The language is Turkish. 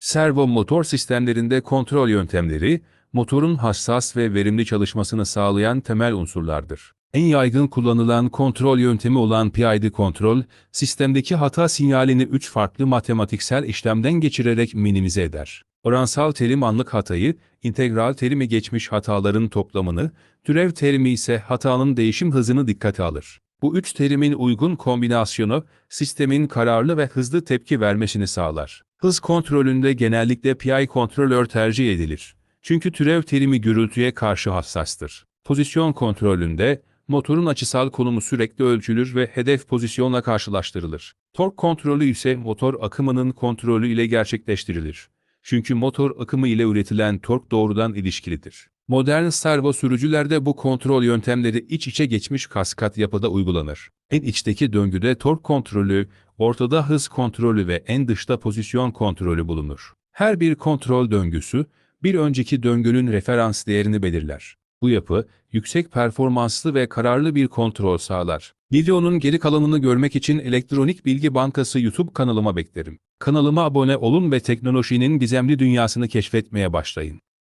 Servo motor sistemlerinde kontrol yöntemleri, motorun hassas ve verimli çalışmasını sağlayan temel unsurlardır. En yaygın kullanılan kontrol yöntemi olan PID kontrol, sistemdeki hata sinyalini 3 farklı matematiksel işlemden geçirerek minimize eder. Oransal terim anlık hatayı, integral terimi geçmiş hataların toplamını, türev terimi ise hatanın değişim hızını dikkate alır. Bu üç terimin uygun kombinasyonu, sistemin kararlı ve hızlı tepki vermesini sağlar. Hız kontrolünde genellikle PI kontrolör tercih edilir. Çünkü türev terimi gürültüye karşı hassastır. Pozisyon kontrolünde, motorun açısal konumu sürekli ölçülür ve hedef pozisyonla karşılaştırılır. Tork kontrolü ise motor akımının kontrolü ile gerçekleştirilir. Çünkü motor akımı ile üretilen tork doğrudan ilişkilidir. Modern servo sürücülerde bu kontrol yöntemleri iç içe geçmiş kaskat yapıda uygulanır. En içteki döngüde tork kontrolü, ortada hız kontrolü ve en dışta pozisyon kontrolü bulunur. Her bir kontrol döngüsü, bir önceki döngünün referans değerini belirler. Bu yapı, yüksek performanslı ve kararlı bir kontrol sağlar. Videonun geri kalanını görmek için Elektronik Bilgi Bankası YouTube kanalıma beklerim. Kanalıma abone olun ve teknolojinin gizemli dünyasını keşfetmeye başlayın.